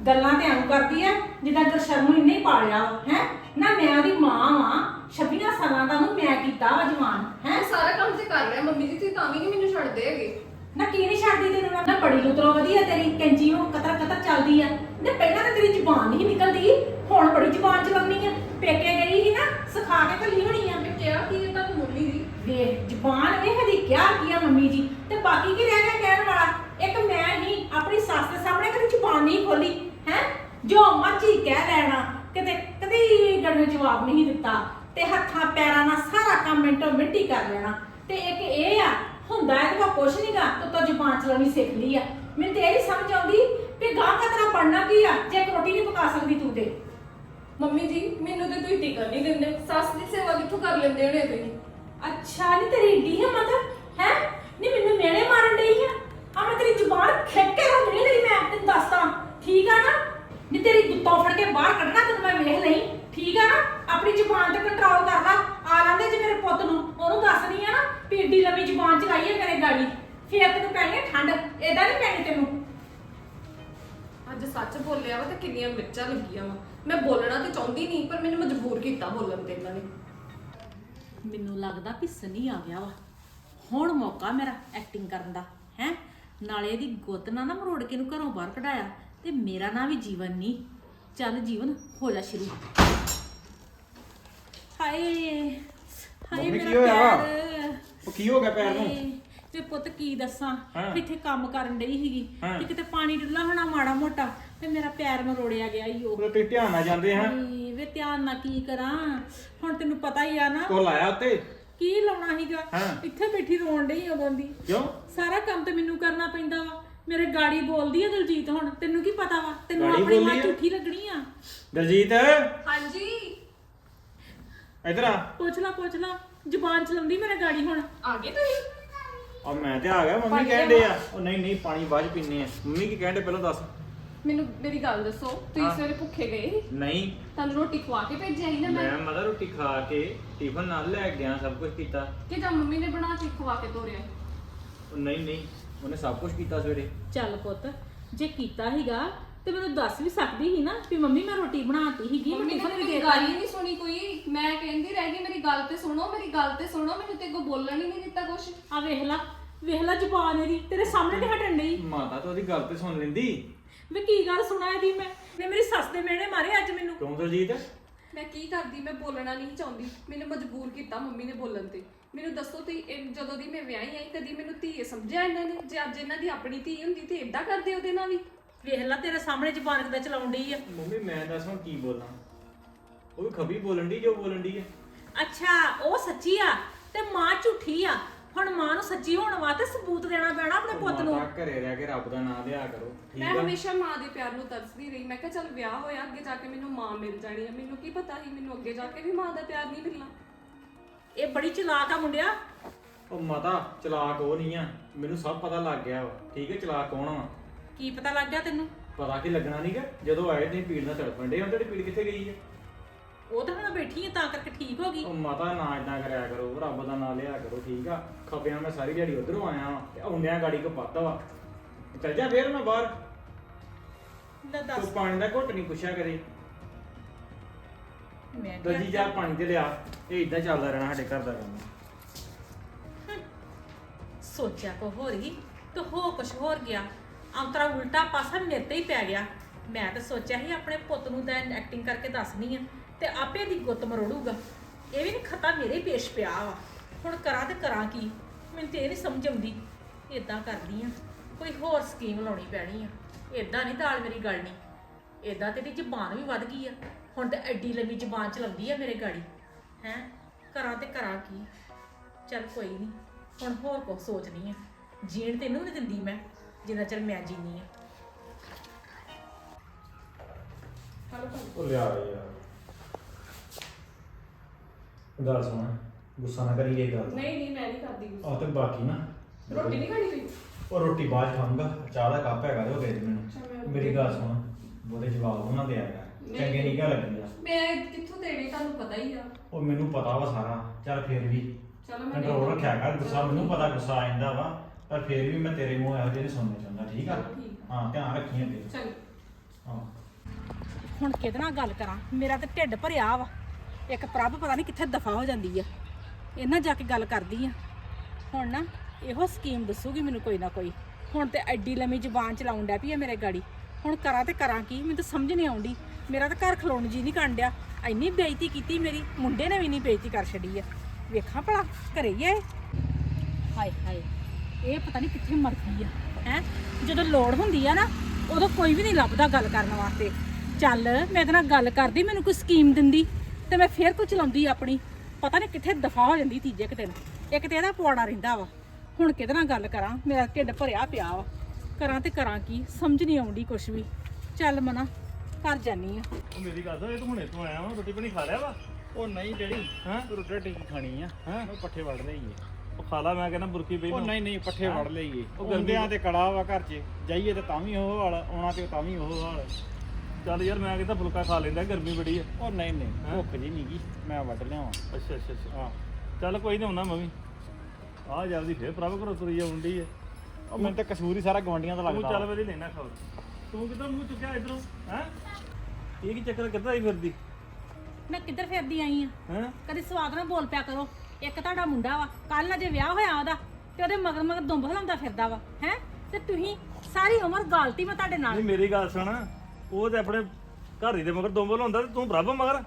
ਗੱਲਾਂ ਤੇ ਐਂ ਕਰਦੀ ਐ ਜਿੱਦਾਂ ਗਰਸ਼ਰਮ ਨੂੰ ਇੰਨੇ ਹੀ ਪਾਲਿਆ ਹੈ? ਨਾ ਮੈਂ ਉਹਦੀ ਮਾਂ ਵਾਂ 26 ਸਾਲਾਂ ਦਾ ਨੂੰ ਮੈਂ ਕੀਤਾ ਵਾ ਜਵਾਨ ਹੈ? ਮੈਂ ਸਾਰਾ ਕੰਮ ਤੇ ਕਰ ਲਿਆ ਮੰਮੀ ਜੀ ਤੁਸੀਂ ਤਾਂ ਵੀ ਨਹੀਂ ਮੈਨੂੰ ਛੱਡਦੇ ਹੈਗੇ। ਨਾ ਕੀ ਨਹੀਂ ਛੱਡਦੀ ਤੈਨੂੰ ਮੈਂ? ਨਾ ਬੜੀ ਲੁਤਰੋ ਵਧੀਆ ਤੇਰੀ ਕੈਂਚੀ ਉਹ ਕਤਰ ਕਤਰ ਚੱਲਦੀ ਆ। ਨੇ ਪਹਿਲਾਂ ਤਾਂ ਤੇਰੀ ਜ਼ੁਬਾਨ ਨਹੀਂ ਨਿਕਲਦੀ ਹੁਣ ਬੜੀ ਜ਼ੁਬਾਨ ਚਲਾਉਣੀ ਆ। ਪੇਕੇ ਗਈ ਸੀ ਨਾ ਸਿਖਾ ਕੇ ਘੱਲੀ ਹੋਣੀ ਆ। ਕਿਹਾ ਕੀ ਹੈ ਤੁਹਾਨੂੰ ਮੰਮੀ ਜੀ ਵੇਖ ਜ਼ੁਬਾਨ ਵੇਖ ਦੀ ਕਿਆ ਕੀ ਆ ਮੰਮੀ ਜੀ। ਤੇ ਬਾਕੀ ਕੀ ਰਹਿ ਗਿਆ ਕਹਿਣ ਵਾਲਾ? ਇੱਕ ਮੈਂ ਹੀ ਆਪਣੀ ਸੱਸ ਦੇ ਸਾਹਮਣੇ ਕਦੀ ਜ਼ੁਬਾਨ ਨਹੀਂ ਖੋਲੀ ਹੈ? ਜੋ ਮਰਜ਼ੀ ਕਹਿ ਲੈਣਾ। ਕਿਤੇ ਕਦੀ ਗੱਲ ਨੂੰ ਜਵਾਬ ਨਹੀਂ ਦਿੱਤਾ। ਤੇ ਹੱਥਾਂ ਪੈਰਾਂ ਨਾਲ ਸਾਰਾ ਕੰਮ ਮਿੰਟੋ ਮਿੰਟੀ ਕਰ ਲੈਣਾ। ਤੇ ਇੱਕ ਇਹ ਆ ਹੁੰਦਾ ਇਹਦੇ ਕੋਲ ਕੁਛ ਨਹੀਂਗਾ ਤੂੰ ਤਾਂ ਜ਼ੁਬਾਨ ਚਲਾਉਣੀ ਸਿੱਖ ਲਈ ਆ। ਮੈਨੂੰ ਤੇ ਇਹ ਨਹੀਂ ਸਮਝ ਆਉਂਦੀ ਵੀ ਗਾਂ ਕਾ ਤੇਰਾ ਪੜਨਾ ਕੀ ਆ ਜੇ ਇੱਕ ਰੋਟੀ ਨਹੀਂ ਪਕਾ ਸਕਦੀ ਤੂੰ ਤੇ। ਮੰਮੀ ਜੀ ਮੈਨੂੰ ਤੇ ਤੁਸੀਂ ਟਿਕਣ ਨਹੀਂ ਦਿੰਦੇ। ਸੱਸ ਦੀ ਸੇਵਾ ਕਿੱਥੋਂ ਕਰ ਲੈਂਦੇ ਹੋਣੇ ਤੁਸੀਂ? ਅੱਛਾ ਨਹੀਂ ਤੇਰੀ ਏਡੀ ਹਿੰਮਤ ਹੈ? ਨਹੀਂ ਮੈਨੂੰ ਮੇਲੇ ਮਾਰਨ ਡਈ ਆ। ਆ ਮੈਂ ਤੇਰੀ ਜ਼ੁਬਾਨ ਖਿੱਚ ਕੇ ਰੱਖਣੀ ਤੇਰੀ ਮੈਂ ਤੈਨੂੰ ਦੱਸਦਾ। ਠੀਕ ਆ ਨਾ? ਨਹੀਂ ਤੇਰੀ ਗੁੱਤੋਂ ਫੜ ਕੇ ਬਾਹਰ ਕੱਢਣਾ ਤੈਨੂੰ ਮੈਂ ਵੇਖ ਲਈ। ਠੀਕ ਆ ਨਾ? ਆਪਣੀ ਜ਼ੁਬਾਨ ਤੇ ਕੰਟਰੋਲ ਕਰ ਲੈ। ਆ ਲੈਂਦੇ ਜੇ ਮੇਰੇ ਪੁੱਤ ਨੂੰ ਉਹਨੂੰ ਦੱਸਣੀ ਆ ਨਾ। ਵੀ ਏਡੀ ਲੰਮੀ ਜ਼ੁਬਾਨ ਚਲਾਈ ਹੈ ਮੇਰੇ ਗਾੜੀ। ਫੇਰ ਤੈਨੂੰ ਪੈਣੀ ਆ ਠੰਡ। ਏਦਾਂ ਨਹੀਂ ਪੈਣੀ ਤੈਨੂੰ। ਅੱਜ ਸੱਚ ਬੋਲਿਆ ਵਾ ਤੇ ਕਿੰਨੀਆਂ ਮਿਰਚਾਂ ਲੱਗੀਆਂ ਵਾ। ਮੈਂ ਬੋਲਣਾ ਤੇ ਚਾਹੁੰਦੀ ਨਹੀਂ ਪਰ ਮੈਨੂੰ ਮਜਬੂਰ ਕੀਤਾ ਬੋਲਣ ਤੇ ਇਹਨਾਂ ਨੇ। ਮੈਨੂੰ ਲੱਗਦਾ ਕਿ ਸਨੀ ਆ ਗਿਆ ਵਾ। ਹੁਣ ਮੌਕਾ ਮੇਰਾ ਐਕਟਿੰਗ ਕਰਨ ਦਾ ਹੈ? ਨਾਲੇ ਇਹਦੀ ਗੁੱਤ ਨਾ ਨਾ ਮਰੋੜ ਕੇ ਨੂੰ ਘਰੋਂ ਬਾਹਰ ਕਢਾਇਆ ਤੇ ਮੇਰਾ ਨਾਂ ਵੀ ਜੀਵਨ ਨਹੀਂ ਚੱਲ ਜੀਵਨ ਹੋ ਜਾ ਸ਼ੁਰੂ। ਹਾਏ ਹਾਏ ਮੰਮੀ, ਕੀ ਮੇਰਾ ਹੋਇਆ? ਪੈਰ ਉਹ ਕੀ ਹੋ ਗਿਆ ਪੈਰ ਨੂੰ? ਤੇ ਪੁੱਤ ਕੀ ਦੱਸਾਂ? ਹਾਂ। ਇੱਥੇ ਕੰਮ ਕਰਨ ਡਈ ਸੀਗੀ। ਹਾਂ। ਤੇ ਕਿਤੇ ਪਾਣੀ ਡੁੱਲਾ ਹੋਣਾ ਮਾੜਾ ਮੋਟਾ ਤੇ ਮੇਰਾ ਪੈਰ ਮਰੋੜਿਆ ਗਿਆ ਈ ਉਹ। ਉਹ ਤੁਸੀਂ ਧਿਆਨ ਨਾਲ ਜਾਂਦੇ ਹਾਂ ਹਾਏ, ਵੇ ਧਿਆਨ ਨਾਲ ਕੀ ਕਰਾਂ? ਹੁਣ ਤੈਨੂੰ ਪਤਾ ਹੀ ਆ ਨਾ। ਕੋ ਲਾਇਆ ਉੱਤੇ? ਕੀ ਲਾਉਣਾ ਸੀਗਾ? ਹਾਂ। ਇੱਥੇ ਬੈਠੀ ਰੋਣ ਡਈ ਉਦੋਂ ਦੀ ਕਿਉਂ? ਸਾਰਾ ਕੰਮ ਤੇ ਮੈਨੂੰ ਕਰਨਾ ਪੈਂਦਾ ਵਾ। ਮੇਰੇ ਗਾੜੀ ਬੋਲਦੀ ਆ ਦਲਜੀਤ ਹੁਣ। ਤੈਨੂੰ ਕੀ ਪਤਾ ਵਾ? ਤੈਨੂੰ ਗਾੜੀ ਆਪਣੀ ਮਾਂ ਬੋਲਦੀ ਆ? ਝੂਠੀ ਲੱਗਣੀ ਆ। ਦਲਜੀਤ? ਹਾਂਜੀ। ਇਧਰ ਆ। ਪੁੱਛ ਲਾ ਪੁੱਛ ਲਾ। ਜ਼ੁਬਾਨ ਚਲਾਉਂਦੀ ਮੇਰੇ ਗਾੜੀ ਹੁਣ। ਆ ਗਏ ਤੁਸੀਂ? ਉਹ ਮੈਂ ਤੇ ਆ ਗਿਆ ਮੰਮੀ ਪਾਣੀ ਕਹਿੰਦੇ ਆ। ਉਹ ਨਹੀਂ ਨਹੀਂ ਪਾਣੀ ਬਾਅਦ ਚ ਪੀਨੇ ਆ। ਮੰਮੀ ਕੀ ਕਹਿੰਦੇ ਪਹਿਲਾਂ ਦੱਸ। ਮੈਨੂੰ ਮੇਰੀ ਗੱਲ ਦੱਸੋ ਤੁਸੀਂ ਹਾਂ। ਸਵੇਰੇ ਭੁੱਖੇ ਗਏ ਸੀ? ਨਹੀਂ। ਤੁਹਾਨੂੰ ਰੋਟੀ ਖਵਾ ਕੇ ਭੇਜਿਆ ਸੀ ਨਾ ਮੈਂ? ਮੈਂ ਮਦਰ ਰੋਟੀ ਖਾ ਕੇ ਟਿਫਨ ਨਾਲ ਲੈ ਗਿਆ ਸਭ ਕੁਝ ਕੀਤਾ। ਕਿ ਜਾਂ ਮੰਮੀ ਨੇ ਬਣਾ ਕੇ ਖਵਾ ਕੇ ਤੋਰਿਆ? ਉਹ ਨਹੀਂ ਨਹੀਂ ਉਹਨੇ ਸਭ ਕੁਝ ਕੀਤਾ ਸਵੇਰੇ। ਚੱਲ ਪੁੱਤ ਜੇ ਕੀਤਾ ਸੀਗਾ ਤੇ ਮੈਨੂੰ ਦੱਸ ਵੀ ਸਕਦੀ ਸੀ ਨਾ ਵੀ ਮੰਮੀ ਮੈਂ ਰੋਟੀ ਬਣਾਤੀ ਸੀਗੀ ਮੈਂ ਮੰਮੀ ਨੇ ਟਿਫਨ ਵੀ ਮੇਰੀ ਦੇ ਗੱਲ ਹੀ ਨਹੀਂ ਸੁਣੀ ਕੋਈ। ਮੈਂ ਕਹਿੰਦੀ ਰਹਿ ਗਈ ਮੇਰੀ ਗੱਲ ਤੇ ਸੁਣੋ ਮੇਰੀ ਗੱਲ ਤੇ ਸੁਣੋ ਮੈਨੂੰ ਤੇ ਅੱਗੋਂ ਬੋਲਣ ਹੀ ਨਹੀਂ ਦਿੱਤਾ ਕੁਛ। ਆ ਵੇਖ ਲਾ ਵੇਖ ਲਾ ਜ਼ੁਬਾਨ ਇਹਦੀ ਤੇਰੇ ਸਾਹਮਣੇ ਤੇ ਹਟਣ ਡਈ। ਮਾਤਾ ਤਾਂ ਉਹਦੀ ਗੱਲ ਤੇ ਸੁਣ ਲੈਂਦੀ। ਵੇ ਕੀ ਗੱਲ ਸੁਣਾ ਇਹਦੀ ਮੈਂ? ਨੇ ਮੇਰੀ ਸੱਸ ਦੇ ਮਿਹਣੇ ਮਾਰੇ ਅੱਜ ਮੈਨੂੰ। ਕਿਉਂ ਦਲਜੀਤ? ਮੈਂ ਕੀ ਕਰਦੀ ਮੈਂ ਬੋਲਣਾ ਨਹੀਂ ਚਾਹੁੰਦੀ। ਮੈਨੂੰ ਮਜਬੂਰ ਕੀਤਾ ਮੰਮੀ ਨੇ ਬੋਲਣ ਤੇ। ਮੈਨੂੰ ਦੱਸੋ ਤੁਸੀਂ ਇਹ ਜਦੋਂ ਦੀ ਮੈਂ ਵਿਆਹੀ ਆਈ ਕਦੀ ਮੈਨੂੰ ਧੀਏ ਸਮਝਿਆ ਇਹਨਾਂ ਨੇ? ਜੇ ਅੱਜ ਇਹਨਾਂ ਦੀ ਆਪਣੀ ਧੀ ਹੁੰਦੀ ਤੇ ਏਦਾਂ ਕਰਦੇ ਉਹਦੇ ਨਾਲ ਵੀ ਵੇਖ ਲਾ ਤੇਰੇ ਸਾਹਮਣੇ ਜ਼ੁਬਾਨ ਕਿੱਦਾਂ ਚਲਾਉਣ ਡਈ ਆ। ਮੰਮੀ ਮੈਂ ਦੱਸ ਹੁਣ ਕੀ ਬੋਲਾਂ? ਉਹ ਵੀ ਖਬੀ ਬੋਲਣ ਦੀ ਜੋ ਬੋਲਣ ਦੀ ਹੈ ਅੱਛਾ ਉਹ ਸੱਚੀ ਆ ਤੇ ਮਾਂ ਝੂਠੀ ਆ। ਹੁਣ ਮਾਂ ਨੂੰ ਸੱਚੀ ਹੋਣ ਵਾਸਤੇ ਸਬੂਤ ਦੇਣਾ ਪੈਣਾ ਆਪਣੇ ਪੁੱਤ ਨੂੰ। ਮਾਤਾ ਘਰੇ ਰਹਿ ਕੇ ਰੱਬ ਦਾ ਨਾਮ ਲਿਆ ਕਰੋ ਠੀਕ ਮੈਂ ਆ? ਹਮੇਸ਼ਾ ਮਾਂ ਦੇ ਪਿਆਰ ਨੂੰ ਤਰਸਦੀ ਰਹੀ। ਮੈਂ ਕਿਹਾ ਚੱਲ ਵਿਆਹ ਹੋਇਆ ਅੱਗੇ ਜਾ ਕੇ ਮੈਨੂੰ ਮਾਂ ਮਿਲ ਜਾਣੀ ਹੈ ਮੈਨੂੰ ਕੀ ਪਤਾ ਸੀ ਮੈਨੂੰ ਅੱਗੇ ਜਾ ਕੇ ਵੀ ਮਾਂ ਦਾ ਪਿਆਰ ਨਹੀਂ ਮਿਲਣਾ। ਇਹ ਬੜੀ ਚਲਾਕ ਆ ਮੁੰਡਿਆ। ਉਹ ਮਾਤਾ ਚਲਾਕ ਉਹ ਨਹੀਂ ਆ। ਮੈਨੂੰ ਸਭ ਪਤਾ ਲੱਗ ਗਿਆ ਵਾ। ਠੀਕ ਹੈ ਚਲਾਕ ਕੌਣ ਵਾ ਕੀ ਪਤਾ ਲੱਗ ਗਿਆ ਤੈਨੂੰ? ਪਤਾ ਕੀ ਲੱਗਣਾ ਨਹੀਂਗਾ ਜਦੋਂ ਆਏ ਤੇ ਪੀੜ ਨਾਲ ਤੜਪਣ ਡੇ ਹੁਣ ਤੁਹਾਡੀ ਪੀੜ ਕਿੱਥੇ ਗਈ ਹੈ ਉਹ ਤਾਂ ਹੁਣ ਬੈਠੀ ਆ ਤਾਂ ਕਰਕੇ ਠੀਕ ਹੋ ਗਈ। ਉਹ ਮਾਤਾ ਨਾ ਇਦਾਂ ਕਰਿਆ ਕਰੋ ਰੱਬ ਦਾ ਨਾਮ ਲਿਆ ਕਰੋ ਠੀਕ ਆ। ਖਪਿਆ ਮੈਂ ਸਾਰੀ ਦਿਹਾੜੀ ਉਧਰੋਂ ਆਇਆ ਵਾਂ ਤੇ ਆਉਂਦਿਆਂ ਗਾੜੀ ਕੋ ਪੱਤ ਵਾ। ਚੱਲ ਜਾ ਫੇਰ ਮੈਂ ਬਾਹਰ। ਲੈ ਦੱਸ। ਤੂੰ ਪਾਣੀ ਦਾ ਘੁੱਟ ਨਹੀਂ ਪੁੱਛਿਆ ਕਰੇ ਮੈਂ ਦਜੀ ਜਾ ਪਾਣੀ ਤੇ ਲਿਆ ਇਹ ਇਦਾਂ ਚੱਲਦਾ ਰਹਿਣਾ ਸਾਡੇ ਘਰ ਦਾ ਕੰਮ। ਸੋਚਿਆ ਕੋ ਹੋਰ ਹੀ ਤੇ ਹੋ ਕੁਛ ਹੋਰ ਗਿਆ। ਅੰਤਰਾ ਉਲਟਾ ਪਾਸਾ ਮੇਰੇ ਤੇ ਹੀ ਪੈ ਗਿਆ। ਮੈਂ ਤਾਂ ਸੋਚਿਆ ਸੀ ਆਪਣੇ ਪੁੱਤ ਨੂੰ ਤਾਂ ਐਕਟਿੰਗ ਕਰਕੇ ਦੱਸਣੀ ਆ ਤੇ ਆਪੇ ਦੀ ਗੁੱਤ ਮਰੋੜੂਗਾ। ਇਹ ਵੀ ਨਹੀਂ ਖਤਾ ਮੇਰੇ ਪੇਸ਼ ਪਿਆ ਵਾ। ਹੁਣ ਕਰਾਂ ਤੇ ਕਰਾਂ ਕੀ? ਮੈਨੂੰ ਤੇ ਇਹ ਨਹੀਂ ਸਮਝ ਆਉਂਦੀ। ਇਦਾਂ ਕਰਦੀ ਆ। ਕੋਈ ਹੋਰ ਸਕੀਮ ਲਾਉਣੀ ਪੈਣੀ ਆ। ਇਦਾਂ ਨਹੀਂ ਦਾਲ ਮੇਰੀ ਗਲਣੀ। ਇਦਾਂ ਇਹਦੀ ਜ਼ਬਾਨ ਵੀ ਵੱਧ ਗਈ ਆ। ਹੁਣ ਤਾਂ ਐਡੀ ਲੰਮੀ ਜ਼ਬਾਨ ਚਲਾਉਂਦੀ ਆ ਮੇਰੇ ਗਾੜੀ। ਹੈ? ਕਰਾਂ ਤੇ ਕਰਾਂ ਕੀ? ਚੱਲ ਕੋਈ ਨਹੀਂ ਹੁਣ ਹੋਰ ਕੁਝ ਸੋਚਣੀ ਆ। ਜੀਣ ਤੈਨੂੰ ਨਹੀਂ ਦਿੰਦੀ ਮੈਂ। ਜਿੰਨਾ ਚਿਰ ਮੈਂ ਜੀਨੀ ਆ ਉਹ ਲਿਆ ਯਾਰ। ਗੱਲ ਸੁਣ ਗੁੱਸਾ ਨਾ ਕਰੀ ਇਹ ਗੱਲ। ਨਹੀਂ ਨਹੀਂ ਮੈਂ ਨਹੀਂ ਕਰਦੀ ਗੁੱਸਾ। ਆ ਤੇ ਬਾਕੀ ਨਾ। ਰੋਟੀ ਨਹੀਂ ਖਾਣੀ ਤੁਸੀਂ? ਉਹ ਰੋਟੀ ਬਾਅਦ 'ਚ ਖਾਊਂਗਾ ਚਾਹ ਦਾ ਕੱਪ ਹੈਗਾ ਤੇ ਉਹ ਦੇ ਦੇ ਅੱਛਾ, ਮੈਂ ਮੈਨੂੰ ਮੇਰੀ ਗੱਲ ਸੁਣ ਉਹਦੇ ਜਵਾਬ ਉਹਨਾਂ ਦੇ ਨਹੀਂ। ਚੰਗੇ ਨਹੀਂ ਗਾ ਲੱਗੀਆਂ ਮੈਂ ਕਿੱਥੋਂ ਦੇਣੇ ਤੁਹਾਨੂੰ ਪਤਾ ਹੀ ਆ। ਉਹ ਮੈਨੂੰ ਪਤਾ ਵਾ ਸਾਰਾ। ਚੱਲ ਫੇਰ ਵੀ। ਚਲੋ ਮੈਂ ਕੰਟਰੋਲ ਰੱਖਿਆ ਕਰ ਗੁੱਸਾ ਮੈਨੂੰ ਪਤਾ ਗੁੱਸਾ ਆ ਜਾਂਦਾ ਵਾ। ਪਰ ਫੇਰ ਵੀ ਮੈਂ ਤੇਰੇ ਮੂੰਹ ਇਹੋ ਜਿਹੇ ਨਹੀਂ ਸੁਣਨਾ ਚਾਹੁੰਦਾ ਠੀਕ ਆ? ਠੀਕ ਹਾਂ ਧਿਆਨ ਰੱਖੀ ਅੱਗੇ। ਚਲ ਹਾਂ। ਹੁਣ ਕਿਹਦੇ ਨਾਲ ਗੱਲ ਕਰਾਂ? ਮੇਰਾ ਤੇ ਢਿੱਡ ਭਰਿਆ ਵਾ। ਇੱਕ ਪ੍ਰਭ ਪਤਾ ਨਹੀਂ ਕਿੱਥੇ ਦਫਾ ਹੋ ਜਾਂਦੀ ਆ। ਇਹਨਾਂ ਜਾ ਕੇ ਗੱਲ ਕਰਦੀ ਆ। ਹੁਣ ਨਾ ਇਹੋ ਸਕੀਮ ਦੱਸੂਗੀ ਮੈਨੂੰ ਕੋਈ ਨਾ ਕੋਈ। ਹੁਣ ਤੇ ਐਡੀ ਲੰਮੀ ਜ਼ੁਬਾਨ ਚਲਾਉਣ ਡੈ ਪਈ ਆ ਮੇਰੇ ਗਾੜੀ। ਹੁਣ ਕਰਾਂ ਤੇ ਕਰਾਂ ਕੀ? ਮੈਨੂੰ ਤਾਂ ਸਮਝ ਨਹੀਂ ਆਉਂਦੀ। ਮੇਰਾ ਤਾਂ ਘਰ ਖਲੋਣ ਜੀ ਨਹੀਂ ਕਰਨ ਡਿਆ। ਇੰਨੀ ਬੇਇੱਜ਼ਤੀ ਕੀਤੀ ਮੇਰੀ ਮੁੰਡੇ ਨੇ ਵੀ ਇੰਨੀ ਬੇਇੱਜ਼ਤੀ ਕਰ ਛੱਡੀ ਆ। ਵੇਖਾਂ ਭਲਾ ਘਰੇ ਹੀ ਆ ਇਹ? ਹਾਏ ਹਾਏ। ਇਹ ਪਤਾ ਨਹੀਂ ਕਿੱਥੇ ਮਰ ਗਈ ਆ ਹੈ? ਜਦੋਂ ਲੋੜ ਹੁੰਦੀ ਆ ਨਾ ਉਦੋਂ ਕੋਈ ਵੀ ਨਹੀਂ ਲੱਭਦਾ ਗੱਲ ਕਰਨ ਵਾਸਤੇ। ਚੱਲ ਮੈਂ ਇਹਦੇ ਨਾਲ ਗੱਲ ਕਰਦੀ ਮੈਨੂੰ ਕੋਈ ਸਕੀਮ ਦਿੰਦੀ ਤੇ ਮੈਂ ਫੇਰ ਕੁਝ ਚਲਾਉਂਦੀ ਆਪਣੀ। ਪਤਾ ਨਹੀਂ ਕਿੱਥੇ ਦਫਾ ਹੋ ਜਾਂਦੀ ਤੀਜੇ ਕੁ ਦਿਨ। ਇੱਕ ਤੇ ਇਹਦਾ ਪੁਆੜਾ ਰਹਿੰਦਾ ਵਾ। ਹੁਣ ਕਿਹਦੇ ਨਾਲ ਗੱਲ ਕਰਾਂ? ਮੇਰਾ ਢਿੱਡ ਭਰਿਆ ਪਿਆ ਵਾ। ਕਰਾਂ ਤੇ ਕਰਾਂ ਕੀ? ਸਮਝ ਨਹੀਂ ਆਉਂਦੀ ਕੁਛ ਵੀ। ਚੱਲ ਮਨਾ ਘਰ ਜਾਨੀ ਆ। ਉਹ ਮੇਰੀ ਗੱਲ ਸੁਣ ਇਹ ਤੂੰ ਹੁਣੇ ਤੋਂ ਆਇਆ ਵਾ ਰੋਟੀ ਪਾਣੀ ਖਾ ਲਿਆ ਵਾ? ਉਹ ਨਹੀਂ ਡੈਡੀ ਹੈਂ? ਰੋਟੀ ਰਾਟੀ ਕੀ ਖਾਣੀ ਆ ਹੈਂ? ਉਹ ਪੱਠੇ ਵੜ ਲਈਏ ਉਹ ਖਾ ਲਾ ਮੈਂ ਕਹਿੰਦਾ ਬੁਰਕੀ ਪਈ ਉਹ ਨੂੰ। ਨਹੀਂ ਨਹੀਂ ਪੱਠੇ ਵੜ ਲਈਏ। ਉਹ ਗੰਦਿਆਂ ਤੇ ਕੜਾ ਵਾ ਘਰ 'ਚ। ਜਾਈਏ ਤੇ ਤਾਂ ਵੀ ਉਹ ਹਾਲ ਆਉਣਾ ਤੇ ਤਾਂ ਵੀ ਉਹ ਹਾਲ। ਚੱਲ ਯਾਰ ਮੈਂ ਕਹਿੰਦਾ ਫੁਲਕਾ ਖਾ ਲੈਂਦਾ ਗਰਮੀ ਬੜੀ ਆ। ਉਹ ਨਹੀਂ ਨਹੀਂ ਹੈਂ? ਭੁੱਖ ਜੀ ਨਹੀਂ ਗੀ। ਮੈਂ ਵੱਢ ਲਿਆਵਾਂ ਅੱਛਾ ਅੱਛਾ ਅੱਛਾ। ਹਾਂ। ਚੱਲ ਕੋਈ ਨਹੀਂ ਆਉਣਾ ਮੈਂ ਵੀ। ਆ ਜਲਦੀ ਫੇਰ ਪ੍ਰਭ ਘਰੋਂ ਤੁਰੀ ਆਉਂਦੀ ਹੈ ਉਹ ਮੈਨੂੰ ਤਾਂ ਕਸੂਰ ਹੀ ਸਾਰਾ ਗਵੰਡੀਆਂ ਦਾ ਤੂੰ ਲੱਗਦਾ ਚੱਲ ਮੇਰੀ ਲੈਣਾ ਖਬਰ ਤੂੰ ਕਿੱਧਰ ਮੂੰਹ ਚੁੱਕਿਆ ਇਧਰੋਂ? ਹੈ? ਇਹ ਕੀ ਚੱਕਰ ਕਿੱਧਰ ਆਈ ਫਿਰਦੀ? ਮੈਂ ਕਿੱਧਰ ਫਿਰਦੀ ਆਈ ਆ? ਹੈ? ਕਦੀ ਸਵਾਦ ਨਾਲ ਬੋਲ ਪਿਆ ਕਰੋ। ਇੱਕ ਤੁਹਾਡਾ ਮੁੰਡਾ ਵਾ ਕੱਲ ਜੇ ਵਿਆਹ ਹੋਇਆ ਉਹਦਾ ਤੇ ਉਹਦੇ ਮਗਰ ਮਗਰ ਦੁੰਬ ਹਲਾਉਂਦਾ ਫਿਰਦਾ ਵਾ ਹੈ? ਤੇ ਤੁਸੀਂ ਸਾਰੀ ਉਮਰ ਗਾਲਤੀ ਮੈਂ ਤੁਹਾਡੇ ਨਾਲ ਨਹੀਂ ਮੇਰੀ ਗੱਲ ਸੁਣ ਉਹ ਤੇ ਆਪਣੇ ਘਰ ਹੀ ਦੇ ਮਗਰ ਦੋਂਬਲ ਹੁੰਦਾ ਤੇ ਤੂੰ ਪ੍ਰਭ ਮਗਰ?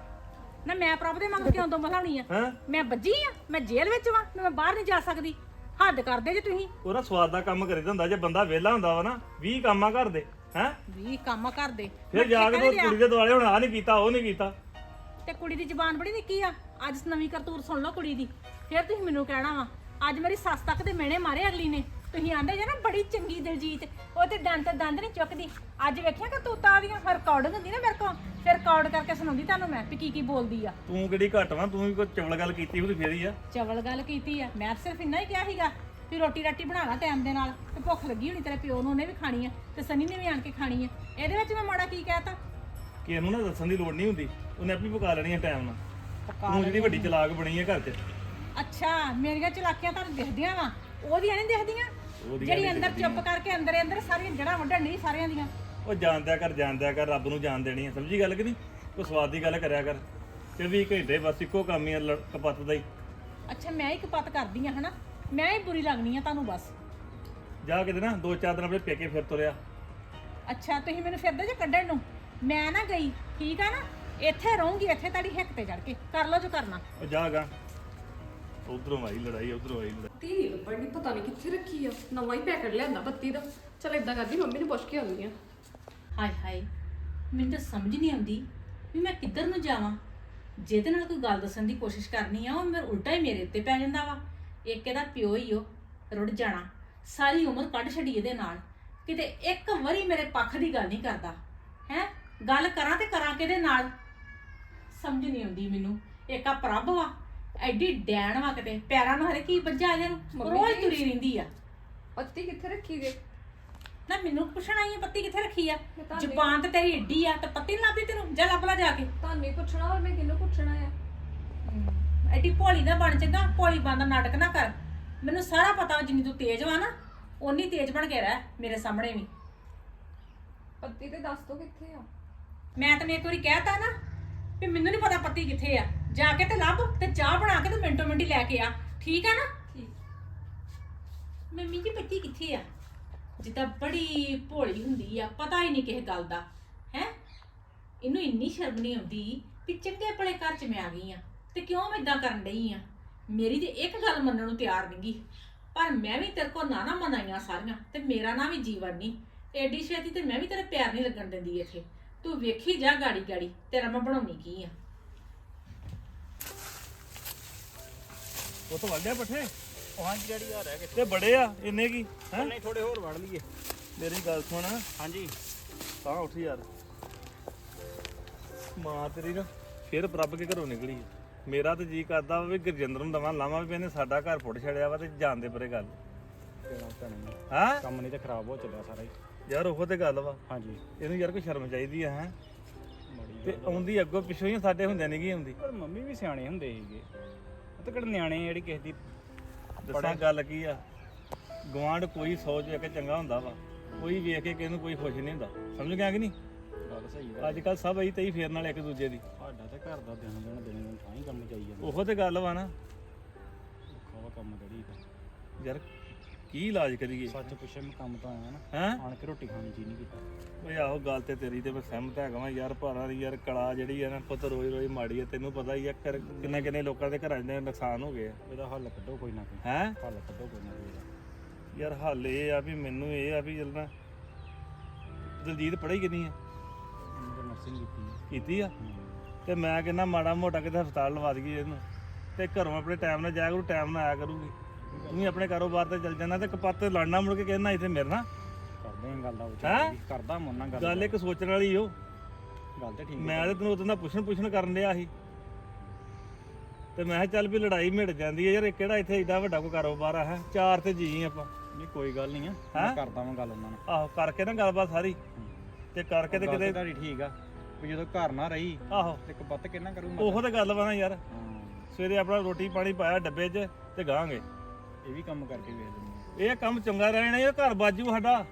ਨਾ ਮੈਂ ਪ੍ਰਭ ਦੇ ਮਗਰ ਕਿਉਂ ਦੁੰਬ ਹਲਾਉਣੀ ਆ? ਹੈ? ਮੈਂ ਵੱਜੀ ਆ ਮੈਂ ਜੇਲ੍ਹ ਵਿੱਚ ਵਾਂ ਮੈਂ ਬਾਹਰ ਨਹੀਂ ਜਾ ਸਕਦੀ। ਹੱਦ ਕਰਦੇ ਜੇ ਤੁਸੀਂ। ਉਹਦਾ ਸਵਾਦ ਦਾ ਕੰਮ ਕਰੀਦਾ ਹੁੰਦਾ ਜੇ ਬੰਦਾ ਵਿਹਲਾ ਹੁੰਦਾ ਵਾ ਨਾ 20 ਕੰਮਾਂ ਘਰ ਦੇ ਹੈ? ਵੀ ਕੰਮ ਕਰਦੇ ਫਿਰ ਜਾ ਕੇ ਕੁੜੀ ਦੇ ਦੁਆਲੇ ਹੁਣ ਆ ਨਹੀਂ ਕੀਤਾ ਉਹ ਨਹੀਂ ਕੀਤਾ। ਤੇ ਕੁੜੀ ਦੀ ਜ਼ਬਾਨ ਬੜੀ ਨਿੱਕੀ ਆ। ਅੱਜ ਨਵੀਂ ਕਰਤੂਰ ਸੁਣ ਲਓ ਕੁੜੀ ਦੀ। ਫਿਰ ਤੁਸੀਂ ਮੈਨੂੰ ਕਹਿਣਾ ਵਾ ਅੱਜ ਮੇਰੀ ਸੱਸ ਤੱਕ ਦੇ ਮਿਹਣੇ ਮਾਰੇ ਅਗਲੀ ਨੇ। ਤੁਸੀਂ ਆਂਦੇ ਜੇ ਨਾ ਬੜੀ ਚੰਗੀ ਦਿਲਜੀਤ ਉਹ ਤੇ ਦੰਦ ਤੇ ਦੰਦ ਨਹੀਂ ਚੁੱਕਦੀ। ਅੱਜ ਵੇਖਿਆ ਕਿ ਤੂੰ ਤਾਂ ਦੀਆਂ ਰਿਕਾਰਡਿੰਗ ਹੁੰਦੀ ਨਾ ਮੇਰੇ ਕੋਲ ਫਿਰ ਰਿਕਾਰਡ ਕਰਕੇ ਸੁਣਾਉਂਦੀ ਤੁਹਾਨੂੰ ਮੈਂ ਵੀ ਕੀ ਕੀ ਬੋਲਦੀ ਆ। ਤੂੰ ਕਿਹੜੀ ਘੱਟ ਵਾ ਤੂੰ ਵੀ ਕੋਈ ਚਵਲ ਗੱਲ ਕੀਤੀ ਉਹਦੀ ਫੇਰ ਹੀ ਆ। ਚਵਲ ਗੱਲ ਕੀਤੀ ਆ ਮੈਂ ਤਾਂ ਸਿਰਫ ਇੰਨਾ ਹੀ ਕਿਹਾ ਸੀਗਾ ਵੀ ਰੋਟੀ ਰਾਟੀ ਬਣਾ ਲਾ ਟਾਈਮ ਦੇ ਨਾਲ ਤੇ ਭੁੱਖ ਲੱਗੀ ਹੋਣੀ ਤੇਰੇ ਪਿਓ ਨੂੰ ਉਹਨੇ ਵੀ ਖਾਣੀ ਆ ਤੇ ਸਨੀ ਨੇ ਵੀ ਆਣ ਕੇ ਖਾਣੀ ਆ। ਇਹਦੇ ਵਿੱਚ ਮੈਂ ਮਾੜਾ ਕੀ ਕਹਿਤਾ? ਕਿ ਇਹਨੂੰ ਨਾ ਦੱਸਣ ਦੀ ਲੋੜ ਨਹੀਂ ਹੁੰਦੀ ਉਹਨੇ ਆਪੇ ਪਕਾ ਲੈਣੀ ਆ ਟਾਈਮ ਨਾਲ। ਤੂੰ ਜਿਹੜੀ ਵੱਡੀ ਚਲਾਕ ਬਣੀ ਆ ਘਰ 'ਚ। ਅੱਛਾ ਮੇਰੀਆਂ ਚਲਾਕੀਆਂ ਤੁਹਾਨੂੰ ਦਿਖਦੀਆਂ ਵਾ। ਉਹਦੀਆਂ ਨਹੀਂ ਦਿਖਦੀਆਂ? ਉਹਦੀਆਂ ਜਿਹੜੀ ਅੰਦਰ ਚੁੱਪ ਕਰਕੇ ਅੰਦਰੇ ਅੰਦਰ ਸਾਰੀਆਂ ਜੜਾਂ ਵੱਢਣ ਨਹੀਂ ਸਾਰਿਆਂ ਦੀਆਂ। ਉਹ ਜਾਣਦਿਆ ਕਰ ਜਾਣਦਿਆ ਕਰ ਰੱਬ ਨੂੰ ਜਾਣ ਦੇਣੀ ਆ। ਸਮਝੀ ਗੱਲ ਕਿ ਨਹੀਂ? ਕੋਈ ਸਵਾਦ ਦੀ ਗੱਲ ਕਰਿਆ ਕਰ। 24 ਘੰਟੇ ਬਸ ਇੱਕੋ ਕੰਮ ਹੀ ਕਪੱਤ ਦਾ ਹੀ। ਅੱਛਾ ਮੈਂ ਹੀ ਕਪੱਤ ਕਰਦੀ ਆ ਹਨਾ? ਮੈਂ ਹੀ ਬੁਰੀ ਲੱਗਣੀ ਆ ਤੁਹਾਨੂੰ ਬਸ। ਜਾ ਕੇ ਤੇ ਨਾ ਦੋ ਚਾਰ ਦਿਨ ਆਪਣੇ ਪੇਕੇ ਫਿਰ ਤੁਰਿਆ। ਅੱਛਾ ਤੁਸੀਂ ਮੈਨੂੰ ਫਿਰਦੇ ਜੇ ਕੱਢਣ ਨੂੰ? ਮੈਂ ਨਾ ਗਈ ਠੀਕ ਆ ਨਾ? ਇੱਥੇ ਰਹੂੰਗੀ ਇੱਥੇ ਤੁਹਾਡੀ ਹਿੱਕ ਤੇ ਚੜ ਕੇ। ਕਰ ਲਓ ਜੋ ਕਰਨਾ। ਉਹ ਜਾਗਾ ਉਧਰੋਂ ਆਈ ਲੜਾਈ ਉਧਰੋਂ ਆਈ ਲੜਾਈ। ਤੀ ਨਹੀਂ ਲੱਭਣੀ ਪਤਾ ਨਹੀਂ ਕਿੱਥੇ ਰੱਖੀ ਆ। ਨਵਾਂ ਹੀ ਪੈਕਟ ਲਿਆਂਦਾ ਬੱਤੀ ਦਾ। ਚਲ ਇਦਾਂ ਕਰਦੀ ਮੰਮੀ ਨੂੰ ਪੁੱਛ ਕੇ ਆਉਂਦੀ ਆ। ਹਾਏ ਹਾਏ ਮੈਨੂੰ ਤਾਂ ਸਮਝ ਨਹੀਂ ਆਉਂਦੀ ਵੀ ਮੈਂ ਕਿੱਧਰ ਨੂੰ ਜਾਵਾਂ। ਜਿਹਦੇ ਨਾਲ ਕੋਈ ਗੱਲ ਦੱਸਣ ਦੀ ਕੋਸ਼ਿਸ਼ ਕਰਨੀ ਆ ਉਹ ਮੇਰੇ ਉਲਟਾ ਹੀ ਮੇਰੇ ਉੱਤੇ ਪੈ ਜਾਂਦਾ ਵਾ। ਇੱਕ ਇਹਦਾ ਪਿਓ ਹੀ ਉਹ ਰੁੜ ਜਾਣਾ। ਸਾਰੀ ਉਮਰ ਕੱਢ ਛੱਡੀ ਇਹਦੇ ਨਾਲ। ਕਿਤੇ ਇੱਕ ਵਾਰੀ ਮੇਰੇ ਪੱਖ ਦੀ ਗੱਲ ਨਹੀਂ ਕਰਦਾ। ਹੈ? ਗੱਲ ਕਰਾਂ ਤੇ ਕਰਾਂ ਕਿਹਦੇ ਨਾਲ? ਸਮਝ ਨਹੀਂ ਆਉਂਦੀ ਮੈਨੂੰ। ਇੱਕ ਆ ਪ੍ਰਭ ਵਾ ਐਡੀ ਡੈਣ ਵਾ ਕਿਤੇ। ਪੈਰਾਂ ਨੂੰ ਹਰੇ ਕੀ ਵੱਜਾ ਇਹਦੇ ਨੂੰ ਮੰਮੀ ਰੋਜ਼। ਤੁਰੀ ਰਹਿੰਦੀ ਆ। ਪੱਤੀ ਕਿੱਥੇ ਰੱਖੀ ਜੇ? ਨਾ ਮੈਨੂੰ ਪੁੱਛਣ ਆ ਪੱਤੀ ਕਿੱਥੇ ਰੱਖੀ ਆ? ਮੈਂ ਤੁਹਾਨੂੰ- ਜ਼ੁਬਾਨ ਤੇ ਤੇਰੀ ਏਡੀ ਆ ਤੇ ਪੱਤੀ ਨੀ ਲੱਭਦੀ ਤੈਨੂੰ? ਜਾ ਲੱਭ ਲਾ ਜਾ ਕੇ। ਤੁਹਾਨੂੰ ਹੀ ਪੁੱਛਣਾ ਹੋਰ ਮੈਂ ਕਿਹਨੂੰ ਪੁੱਛਣਾ ਆ? ਐਡੀ ਭੋਲੀ ਦਾ ਬਣ ਚੰਗਾ ਭੋਲੀ ਬੰਦਾ ਨਾਟਕ ਨਾ ਕਰ। ਮੈਨੂੰ ਸਾਰਾ ਪਤਾ ਵਾ ਜਿੰਨੀ ਤੂੰ ਤੇਜ਼ ਵਾ ਨਾ ਓਨੀ ਤੇਜ਼ ਬਣ ਕੇ ਰਹਿ ਮੇਰੇ ਸਾਹਮਣੇ ਵੀ। ਪੱਤੀ ਤੇ ਦੱਸ ਦੋ ਕਿੱਥੇ ਆ? ਮੈਂ ਤੈਨੂੰ ਇੱਕ ਵਾਰੀ ਕਹਿਤਾ ਨਾ ਵੀ ਮੈਨੂੰ ਨਹੀਂ ਪਤਾ ਪੱਤੀ ਕਿੱਥੇ ਆ। ਜਾ ਕੇ ਤੇ ਲੱਭ ਤੇ ਚਾਹ ਬਣਾ ਕੇ ਤੇ ਮਿੰਟੋ ਮਿੰਟੀ ਲੈ ਕੇ ਆ। ਠੀਕ ਆ ਨਾ? ਮੰਮੀ ਜੀ ਪੱਤੀ ਕਿੱਥੇ ਆ? ਜਿੱਦਾਂ ਬੜੀ ਭੋਲੀ ਹੁੰਦੀ ਆ ਪਤਾ ਹੀ ਨਹੀਂ ਕਿਸੇ ਗੱਲ ਦਾ। ਹੈ? ਇਹਨੂੰ ਇੰਨੀ ਸ਼ਰਮ ਨਹੀਂ ਆਉਂਦੀ ਵੀ ਚੰਗੇ ਭਲੇ ਘਰ ਚ ਮੈਂ ਆ ਗਈ ਆ ਤੇ ਕਿਉਂ ਮੈਂ ਇਦਾਂ ਕਰਨ ਡਈ ਆ? ਮੇਰੀ ਤੇ ਇੱਕ ਗੱਲ ਮੰਨਣ ਨੂੰ ਤਿਆਰ ਨਹੀਂਗੀ ਪਰ ਮੈਂ ਵੀ ਤੇਰੇ ਕੋਲ ਨਾ ਨਾ ਮਨਾਈਆਂ ਸਾਰੀਆਂ ਤੇ ਮੇਰਾ ਨਾਂ ਵੀ ਜੀਵਨ ਨਹੀਂ ਐਡੀ ਛੇਤੀ ਤੇ ਮੈਂ ਵੀ ਤੇਰੇ ਪਿਆਰ ਨਹੀਂ ਲੱਗਣ ਦਿੰਦੀ ਇੱਥੇ। ਤੂੰ ਵੇਖੀ ਜਾ ਗਾੜੀ ਗਾੜੀ ਤੇਰਾ ਮੈਂ ਬਣਾਉਣੀ ਕੀ ਆ? ਉਹ ਤਾਂ ਵੱਡਿਆ ਪੱਠੇ। ਉਹ ਹਾਂਜੀ ਡੈਡੀ ਆ ਰਹਿ ਗਏ ਤੇ ਬੜੇ ਆ ਇੰਨੇ ਕੀ ਹੈ? ਨਹੀਂ ਥੋੜੇ ਹੋਰ ਵੜ ਲਈਏ। ਮੇਰੀ ਗੱਲ ਸੁਣ। ਹਾਂਜੀ। ਤਾਂ ਉੱਠ ਯਾਰ। ਮਾਂ ਤੇਰੀ ਨਾ ਫਿਰ ਪ੍ਰਭ ਕੇ ਘਰੋਂ ਨਿਕਲੀ ਆ। ਮੇਰਾ ਤੇ ਜੀ ਕਰਦਾ ਵਾ ਵੀ ਗੁਰਜਿੰਦਰ ਨੂੰ ਦਵਾਂ ਲਾਵਾਂ ਵੀ ਇਹਨੇ ਸਾਡਾ ਘਰ ਫੁੱਟ ਛੜਿਆ ਵਾ ਤੇ ਜਾਣਦੇ ਪਰੇ ਗੱਲ। ਭੈਣ ਹਾਂ? ਕੰਮ ਨਹੀਂ ਤੇ ਖਰਾਬ ਹੋ ਚੱਲਿਆ ਸਾਰਾ ਹੀ। ਯਾਰ ਉਹ ਤੇ ਗੱਲ ਵਾ। ਹਾਂਜੀ। ਇਹਨੂੰ ਯਾਰ ਕੋਈ ਸ਼ਰਮ ਚਾਹੀਦੀ ਆ ਹੈ? ਤੇ ਆਉਂਦੀ ਅੱਗੋਂ ਪਿੱਛੋਂ ਹੀ ਸਾਡੇ ਹੁੰਦਿਆਂ ਨਹੀਂ ਗਈ ਆਉਂਦੀ ਪਰ ਮੰਮੀ ਵੀ ਸਿਆਣੇ ਹੁੰਦੇ ਸੀਗੇ। ਉਹ ਤਾਂ ਕਿਹੜੇ ਨਿਆਣੇ ਜਿਹੜੀ ਕਿਸੇ ਦੀ ਦੱਸਾਂ ਗੱਲ ਕੀ ਆ? ਗਵਾਂਡ ਕੋਈ ਸੋਚ ਕੇ ਚੰਗਾ ਹੁੰਦਾ ਵਾ। ਕੋਈ ਵੇਖ ਕੇ ਕਿਸੇ ਨੂੰ ਕੋਈ ਖੁਸ਼ ਨਹੀਂ ਹੁੰਦਾ। ਸਮਝ ਗਿਆ ਕਿ ਨਹੀਂ? ਗੱਲ ਸਹੀ ਆ। ਅੱਜ ਕੱਲ ਸਭ ਅਈ ਤਈ ਫੇਰਨ ਵਾਲੇ ਇੱਕ ਦੂਜੇ ਦੀ। ਸਾਡਾ ਤੇ ਘਰ ਦਾ ਦਿਨ ਦਿਨ ਦਿਨ ਦਿਨ ਥਾਂ ਹੀ ਕੰਮ ਚਾਈ ਜਾਂਦਾ। ਉਹੋ ਤੇ ਗੱਲ ਵਾ ਨਾ। ਔਖਾ ਵਾ ਕੰਮ ਕਰੀ ਤਾਂ ਯਾਰ ਕੀ ਇਲਾਜ ਕਰੀਏ? ਸੱਚ ਪੁੱਛੇ ਮੈਂ ਕੰਮ ਤੋਂ ਆਇਆ ਨਾ। ਹੈਂ? ਆਣ ਕੇ ਰੋਟੀ ਖਾਣੀ ਜੀ ਨਹੀਂ ਕੀਤਾ। ਓਏ ਆਹੋ ਗੱਲ ਤੇ ਤੇਰੀ ਤੇ ਮੈਂ ਸਹਿਮਤ ਹੈਗਾ ਵਾਂ ਯਾਰ ਭਾਰਾਂ ਦੀ ਯਾਰ ਕਲਾ ਜਿਹੜੀ ਆ ਨਾ ਪੁੱਤ ਰੋਜ਼ ਰੋਜ਼ ਮਾੜੀ ਆ ਤੈਨੂੰ ਪਤਾ ਹੀ ਆ ਕਰ ਕਿੰਨੇ ਕਿੰਨੇ ਲੋਕਾਂ ਦੇ ਘਰਾਂ ਦੇ ਨੁਕਸਾਨ ਹੋ ਗਏ ਆ। ਇਹਦਾ ਹੱਲ ਕੱਢੋ ਕੋਈ ਨਾ ਕੋਈ। ਹੈ? ਹੱਲ ਕੱਢੋ ਕੋਈ ਨਾ ਕੋਈ ਇਹਦਾ। ਯਾਰ ਹੱਲ ਇਹ ਆ ਵੀ ਮੈਨੂੰ ਇਹ ਆ ਵੀ ਚੱਲਣਾ ਦਲਜੀਤ ਪੜ੍ਹੀ ਕਿੰਨੀ ਆ? ਤਾਂ ਨਰਸਿੰਗ ਕੀਤੀ ਆ। ਕੀਤੀ ਆ? ਹੂੰ। ਤੇ ਮੈਂ ਕਹਿੰਦਾ ਮਾੜਾ ਮੋਟਾ ਕਿਤੇ ਹਸਪਤਾਲ ਲਵਾ ਦਈਏ ਇਹਨੂੰ। ਤੇ ਘਰੋਂ ਆਪਣੇ ਟਾਈਮ ਨਾਲ ਜਾਇਆ ਕਰੂ ਟਾਈਮ ਨਾਲ ਆਇਆ ਕਰੂਗੀ। ਤੂੰ ਵੀ ਆਪਣੇ ਕਾਰੋਬਾਰ ਤੇ ਚੱਲ ਜਾਣਾ ਤੇ ਕਪੱਤ ਲੜਨਾ ਮੁੜ ਕੇ ਕਹਿਣਾ ਇੱਥੇ ਮੇਰੇ ਨਾਲ। ਕਰਦੇ ਆਂ ਗੱਲ ਦਾ ਹੈਂ? ਚੱਲ ਕਰਦਾ ਮੋਨਾ ਗੱਲ ਗੱਲ ਇੱਕ ਸੋਚਣ ਵਾਲੀ ਓ। ਗੱਲ ਤੇ ਠੀਕ ਮੈਂ ਤੇ ਤੈਨੂੰ ਉਦੋਂ ਦਾ ਪੁੱਛਣ ਪੁੱਛਣ ਕਰਨ ਡਿਆ ਸੀ। ਤੇ ਮੈਂ ਕਿਹਾ ਚੱਲ ਵੀ ਲੜਾਈ ਮਿਟ ਜਾਂਦੀ ਹੈ ਯਾਰ ਇਹ ਕਿਹੜਾ ਇੱਥੇ ਏਡਾ ਵੱਡਾ ਕੋਈ ਕਾਰੋਬਾਰ ਆ ਹੈ? ਚਾਰ ਤੇ ਜੀ ਆਪਾਂ। ਨਹੀਂ ਕੋਈ ਗੱਲ ਨਹੀਂ ਆ। ਹੈਂ? ਮੈਂ ਕਰਦਾ ਵਾਂ ਗੱਲ ਉਹਨਾਂ ਨਾਲ। ਆਹੋ ਕਰਕੇ ਨਾ ਗੱਲਬਾਤ ਸਾਰੀ। ਤੇ ਕਰਕੇ ਤੇ ਕਿਤੇ ਤੁਹਾਡੀ ਠੀਕ ਆ ਵੀ ਜਦੋਂ ਘਰ ਨਾ ਰਹੀ ਆਹੋ। ਤੇ ਕਪੱਤ ਕਿੰਨਾ ਕਰੂੰਗਾ ਉਹੋ ਤੇ ਗੱਲ ਵਾ ਨਾ ਯਾਰ। ਸਵੇਰੇ ਆਪਣਾ ਰੋਟੀ ਪਾਣੀ ਪਾਇਆ ਡੱਬੇ 'ਚ ਤੇ ਗਾਂਗੇ। ਇਹ ਵੀ ਕੰਮ ਕਰਕੇ ਵੇਖ ਲੈਂਦੇ ਇਹ ਕੰਮ ਚੰਗਾ ਰਹਿਣਾ ਇਹ ਘਰ ਬਾਜੂ ਸਾਡਾ।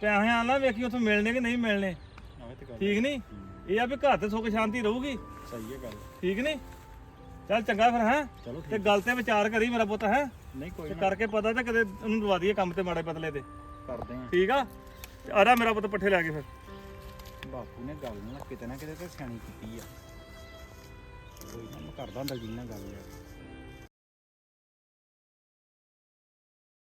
ਪੈਸਿਆਂ ਨਾਲ ਵੇਖੀ ਉੱਥੋਂ ਮਿਲਣੇ ਕਿ ਨਹੀਂ ਮਿਲਣੇ। ਆ ਆਵੇ ਤੇ ਗੱਲ ਠੀਕ ਨਹੀਂ? ਇਹ ਆ ਵੀ ਘਰ ਤੇ ਸੁੱਖ ਸ਼ਾਂਤੀ ਰਹੂਗੀ। ਸਹੀ ਹੈ ਗੱਲ। ਠੀਕ ਨਹੀਂ? ਚੱਲ ਚੰਗਾ ਫਿਰ ਹੈ? ਚਲੋ ਤੇ ਗੱਲ ਤੇ ਵਿਚਾਰ ਕਰੀ ਮੇਰਾ ਪੁੱਤ ਹੈ? ਨਹੀਂ ਕੋਈ ਤੇ ਨਾ। ਕਰਕੇ ਪਤਾ ਤਾਂ ਕਦੇ ਉਹਨੂੰ ਦਵਾ ਦਈਏ ਕੰਮ ਤੇ ਮਾੜੇ ਪਤਲੇ ਤੇ। ਕਰਦੇ ਆ। ਠੀਕ ਆ? ਤੇ ਆ ਜਾ ਮੇਰਾ ਪੁੱਤ ਪੱਠੇ ਲੈ ਕੇ ਫਿਰ। ਬਾਪੂ ਨੇ ਗੱਲ ਨਾ ਕਿਤੇ ਨਾ ਕਿਤੇ ਤੇ ਸਿਆਣੀ ਕੀਤੀ ਆ। ਕੋਈ ਨਾ ਮੈਂ ਕਰਦਾ ਦਲਜੀਤ ਨਾਲ ਗੱਲ ਯਾਰ